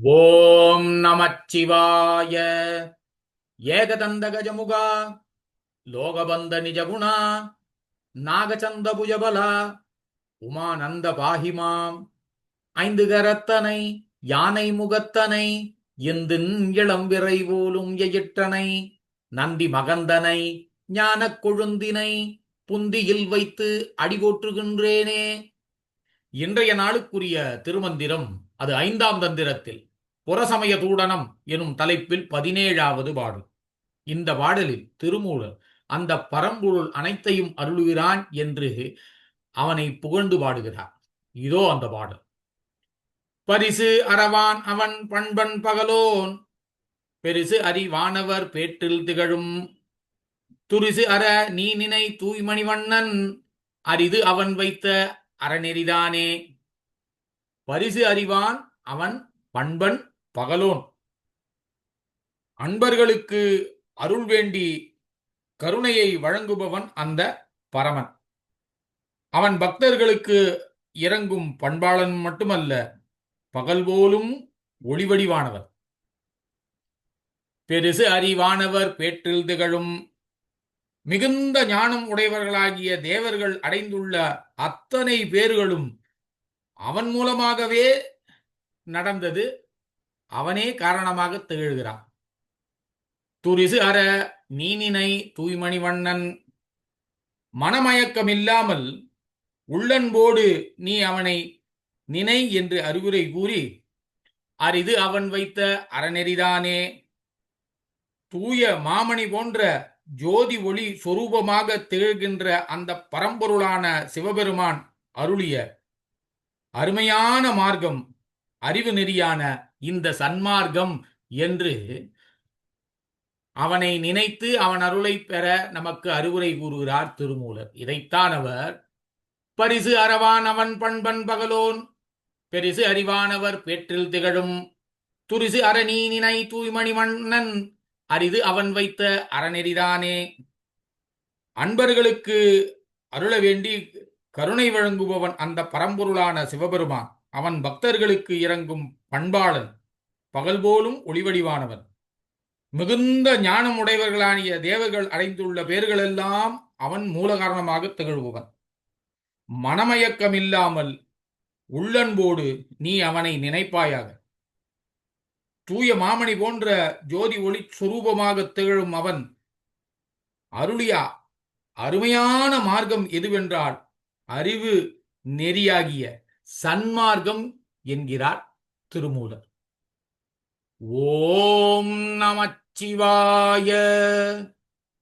ஓம் நமச்சிவாய. ஏகதந்த கஜமுகா லோகபந்த நிஜகுணா. நாகச்சந்த புஜபலா உமானந்த பாகிமாம். ஐந்து கரத்தனை யானை முகத்தனை எந்தின் இளம் விரைவோலும் எயிட்டனை எயிற்றனை நந்தி மகந்தனை ஞானக் கொழுந்தினை புந்தியில் வைத்து அடிகோற்றுகின்றேனே. இன்றைய நாளுக்குரிய திருமந்திரம் அது ஐந்தாம் தந்திரத்தில் புறசமய தூடனம் எனும் தலைப்பில் பதினேழாவது பாடல். இந்த பாடலில் திருமூலர் அந்த பரம்பொருள் அனைத்தையும் அருளுகிறான் என்று அவனை புகழ்ந்து பாடுகிறார். இதோ அந்த பாடல். பரிசு அறவான் அவன் பண்பன் பகலோன் பெரிசு அறிவானவர் பேற்றில் திகழும். துரிசு அற நீ நினை தூய்மணிவண்ணன் அரிது அவன் வைத்த அறநெறிதானே. பரிசு அறிவான் அவன் பண்பன் பகலோன். அன்பர்களுக்கு அருள் வேண்டி கருணையை வழங்குபவன் அந்த பரமன். அவன் பக்தர்களுக்கு இறங்கும் பண்பாளன் மட்டுமல்ல பகல் போலும் ஒளிவடிவானவர் பெருசு அறிவானவர் பேற்றில் திகழும் மிகுந்த ஞானம் உடையவர்களாகிய தேவர்கள் அடைந்துள்ள அத்தனை பேர்களும் அவன் மூலமாகவே நடந்தது. அவனே காரணமாக திகழ்கிறான். துரிசு அற நீனினை தூய்மணிவண்ணன் மனமயக்கமில்லாமல் உள்ளன்போடு நீ அவனை நினை என்று அறிவுரை கூறி அரிது அவன் வைத்த அறநெறிதானே. தூய மாமணி போன்ற ஜோதி ஒளி சொரூபமாக திகழ்கின்ற அந்த பரம்பொருளான சிவபெருமான் அருளிய அருமையான மார்க்கம் அறிவு நெறியான இந்த சன்மார்க்கம் என்று அவனை நினைத்து அவன் அருளை பெற நமக்கு அறிவுரை கூறுகிறார் திருமூலர். இதைத்தான் அவர் பரிசு அறவான் அவன் பண்பன் பகலோன் பெரிசு அறிவானவர் பேற்றில் திகழும். துரிசு அரணி நினை தூய்மணி மன்னன் அரிது அவன் வைத்த அறநெறிதானே. அன்பர்களுக்கு அருள வேண்டி கருணை வழங்குபவன் அந்த பரம்பொருளான சிவபெருமான். அவன் பக்தர்களுக்கு இறங்கும் பண்பாளன் பகல் போலும் ஒளிவடிவானவன். மிகுந்த ஞானமுடையவர்களானிய தேவர்கள் அடைந்துள்ள பேர்களெல்லாம் அவன் மூல காரணமாக திகழ்பவன். மனமயக்கமில்லாமல் உள்ளன்போடு நீ அவனை நினைப்பாயாக. தூய மாமணி போன்ற ஜோதி ஒளி சுரூபமாக திகழும் அவன் அருளியா அருமையான மார்க்கம் எதுவென்றால் அறிவு நெறியாகிய சன்மார்க்கம் என்கிறார் திருமூலர். ஓம் நமச்சிவாய.